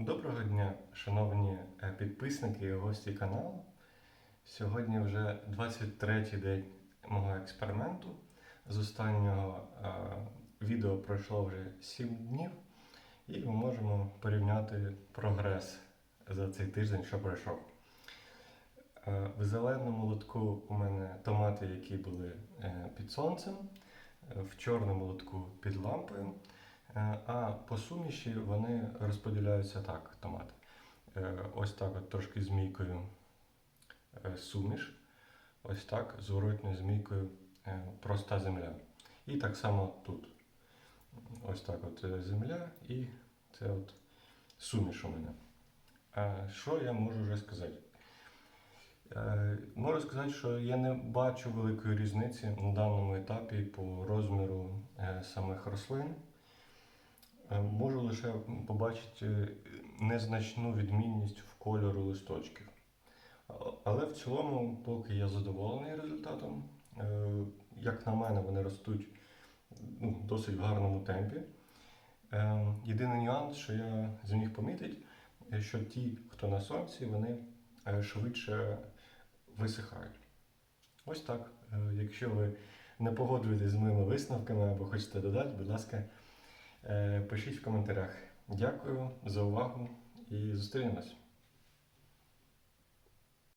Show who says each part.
Speaker 1: Доброго дня, шановні е, підписники і гості каналу. Сьогодні вже 23-й день мого експерименту. З останнього е, відео пройшло вже 7 днів, і ми можемо порівняти прогрес за цей тиждень, що пройшов. Е, в зеленому лотку у мене томати, які були е, під сонцем, е, в чорному лотку під лампою. Е, А по суміші вони розподіляються так, томати. Е, Ось так, от трошки змійкою е, суміш. Ось так, зворотньою змійкою проста земля. І так само тут. Ось так от земля і це от суміш у мене. Що я можу вже сказати? Можу сказати, що я не бачу великої різниці на даному етапі по розміру самих рослин. Е, Можу лише побачити е, незначну відмінність в кольору листочків. Але в цілому, поки я задоволений результатом, Е, як на мене, вони ростуть ну, досить в гарному темпі. Єдиний нюанс, що я зміг помітити, що ті, хто на сонці, вони швидше висихають. Ось так. Якщо ви не погоджуєтесь з моїми висновками або хочете додати, будь ласка, пишіть в коментарях. Дякую за увагу і зустрінемось.